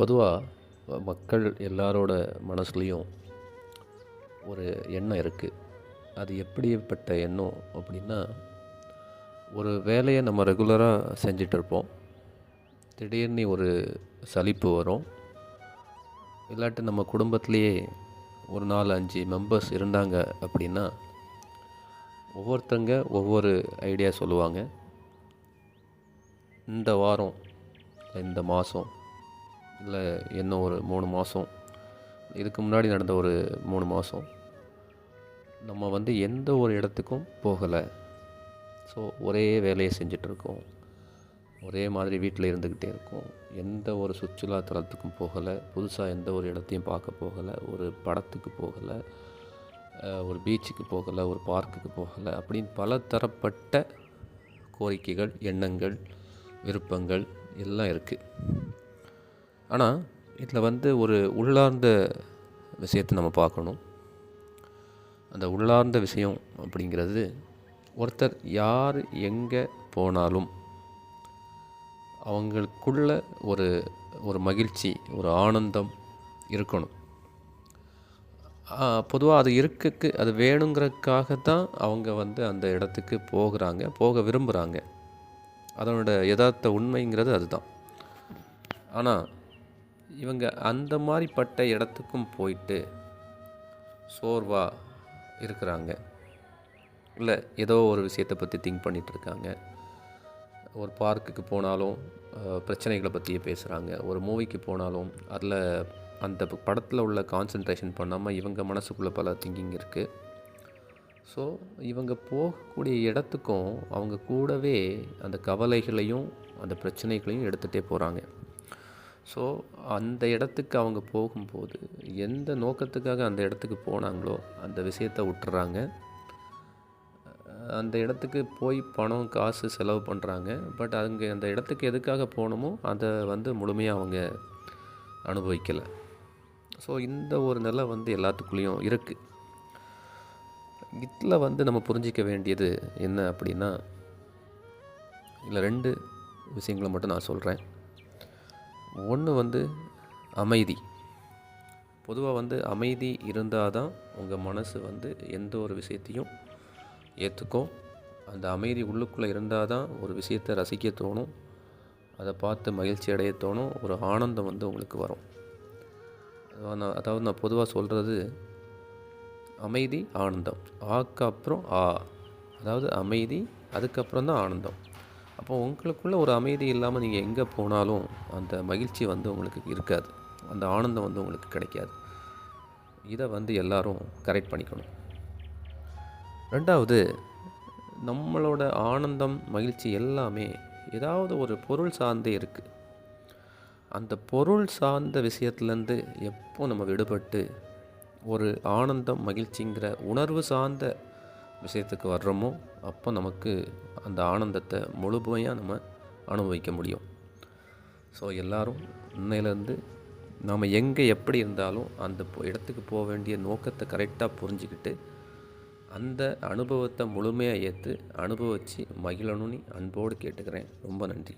பொதுவாக மக்கள் எல்லாரோட மனசுலேயும் ஒரு எண்ணம் இருக்குது அது எப்படிப்பட்ட எண்ணம் அப்படின்னா ஒரு வேலையை நம்ம ரெகுலராக செஞ்சிட்ருப்போம் திடீர்னு ஒரு சலிப்பு வரும். இல்லாட்டி நம்ம குடும்பத்திலேயே ஒரு நாலு அஞ்சு மெம்பர்ஸ் இருந்தாங்க அப்படின்னா ஒவ்வொருத்தங்க ஒவ்வொரு ஐடியா சொல்லுவாங்க. இந்த வாரம் இந்த மாதம் இல்லை இன்னும் ஒரு மூணு மாதம் இதுக்கு முன்னாடி நடந்த ஒரு மூணு மாதம் நம்ம வந்து எந்த ஒரு இடத்துக்கும் போகலை. ஸோ ஒரே வேலையை செஞ்சிட்ருக்கோம் ஒரே மாதிரி வீட்டில் இருந்துக்கிட்டே இருக்கோம். எந்த ஒரு சுற்றுலா தலத்துக்கும் போகலை. புதுசாக எந்த ஒரு இடத்தையும் பார்க்க போகலை. ஒரு படத்துக்கு போகலை. ஒரு பீச்சுக்கு போகலை. ஒரு பார்க்குக்கு போகலை. அப்படின்னு பல தரப்பட்ட கோரிக்கைகள் எண்ணங்கள் விருப்பங்கள் எல்லாம் இருக்குது ஆனால் இதில் வந்து ஒரு உள்ளார்ந்த விஷயத்தை நம்ம பார்க்கணும். அந்த உள்ளார்ந்த விஷயம் அப்படிங்கிறது ஒருத்தர் யார் எங்கே போனாலும் அவங்களுக்குள்ள ஒரு ஒரு மகிழ்ச்சி ஒரு ஆனந்தம் இருக்கணும். பொதுவாக அது இருக்கக்கு அது வேணுங்கிறதுக்காக தான் அவங்க வந்து அந்த இடத்துக்கு போகிறாங்க போக விரும்புகிறாங்க அதனோட யதார்த்த உண்மைங்கிறது அதுதான். ஆனால் இவங்க அந்த மாதிரிப்பட்ட இடத்துக்கும் போயிட்டு சோர்வாக இருக்கிறாங்க. இல்லை ஏதோ ஒரு விஷயத்தை பற்றி திங்க் பண்ணிகிட்டு இருக்காங்க. ஒரு பார்க்குக்கு போனாலும் பிரச்சனைகளை பற்றியே பேசுகிறாங்க ஒரு மூவிக்கு போனாலும் அதில் அந்த படத்தில் உள்ள கான்சன்ட்ரேஷன் பண்ணாமல் இவங்க மனசுக்குள்ளே பல திங்கிங் இருக்குது ஸோ இவங்க போகக்கூடிய இடத்துக்கும் அவங்க கூடவே அந்த கவலைகளையும் அந்த பிரச்சனைகளையும் எடுத்துகிட்டே போகிறாங்க ஸோ அந்த இடத்துக்கு அவங்க போகும்போது எந்த நோக்கத்துக்காக அந்த இடத்துக்கு போனாங்களோ அந்த விஷயத்தை விட்டுறாங்க. அந்த இடத்துக்கு போய் பணம் காசு செலவு பண்ணுறாங்க பட் அங்கே அந்த இடத்துக்கு எதுக்காக போகணுமோ அதை வந்து முழுமையாக அவங்க அனுபவிக்கலை. ஸோ இந்த ஒரு நிலை வந்து எல்லாத்துக்குள்ளேயும் இருக்குது இதில் வந்து நம்ம புரிஞ்சிக்க வேண்டியது என்ன அப்படின்னா இல்லை ரெண்டு விஷயங்களை மட்டும் நான் சொல்கிறேன் ஒன்று வந்து அமைதி. பொதுவாக வந்து அமைதி இருந்தால் தான் உங்கள் மனசு வந்து எந்த ஒரு விஷயத்தையும் ஏற்றுக்கும். அந்த அமைதி உள்ளுக்குள்ளே இருந்தால் தான் ஒரு விஷயத்தை ரசிக்க தோணும். அதை பார்த்து மகிழ்ச்சி அடைய தோணும். ஒரு ஆனந்தம் வந்து உங்களுக்கு வரும். நான் அதாவது நான் பொதுவாக சொல்கிறது அமைதி ஆனந்தம். ஆக்கு அப்புறம் ஆ. அதாவது அமைதி அதுக்கப்புறம் தான் ஆனந்தம். அப்போ உங்களுக்குள்ளே ஒரு அமைதி இல்லாமல் நீங்கள் எங்கே போனாலும் அந்த மகிழ்ச்சி வந்து உங்களுக்கு இருக்காது. அந்த ஆனந்தம் வந்து உங்களுக்கு கிடைக்காது. இதை வந்து எல்லோரும் கரெக்ட் பண்ணிக்கணும். ரெண்டாவது நம்மளோட ஆனந்தம் மகிழ்ச்சி எல்லாமே ஏதாவது ஒரு பொருள் சார்ந்தே இருக்குது அந்த பொருள் சார்ந்த விஷயத்துலேருந்து எப்போ நம்ம விடுபட்டு ஒரு ஆனந்தம் மகிழ்ச்சிங்கிற உணர்வு சார்ந்த விஷயத்துக்கு வர்றோமோ அப்போ நமக்கு அந்த ஆனந்தத்தை முழுமையாக நம்ம அனுபவிக்க முடியும். ஸோ எல்லோரும் இன்னையிலேருந்து நாம் எங்கே எப்படி இருந்தாலும் அந்த இடத்துக்கு போக வேண்டிய நோக்கத்தை கரெக்டாக புரிஞ்சுக்கிட்டு அந்த அனுபவத்தை முழுமையாக ஏற்று அனுபவித்து மகிழணும்னு அன்போடு கேட்டுக்கிறேன். ரொம்ப நன்றி.